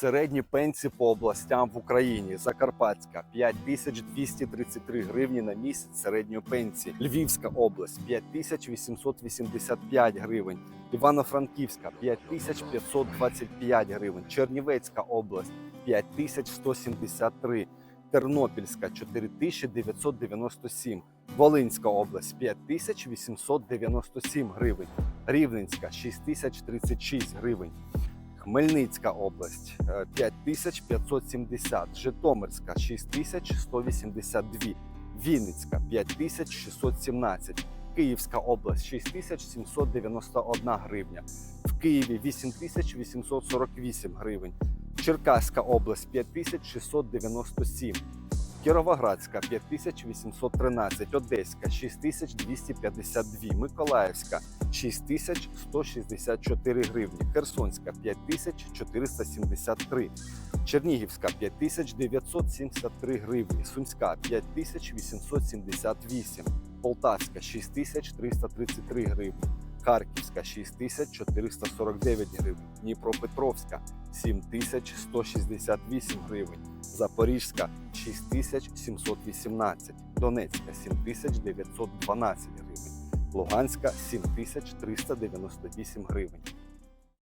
Середні пенсії по областям в Україні. Закарпатська 5233 гривні на місяць середньої пенсії. Львівська область 5885 гривень. Івано-Франківська 5525 гривень. Чернівецька область 5173. Тернопільська 4997. Волинська область 5897 гривень. Рівненська 6036 гривень. Хмельницька область е, 5570, Житомирська 6182, Вінницька 5617, Київська область 6791 гривня, в Києві 8848 гривень, Черкаська область 5697, Кіровоградська 5813, Одеська 6252, Миколаївська 6164 гривні, Херсонська 5473, Чернігівська 5973 гривні, Сумська 5878, Полтавська 6333 гривні, Харківська 6449 гривень, Дніпропетровська 7168 гривень, Запорізька 6718, Донецька 7912 гривень. Луганська 7398 гривень.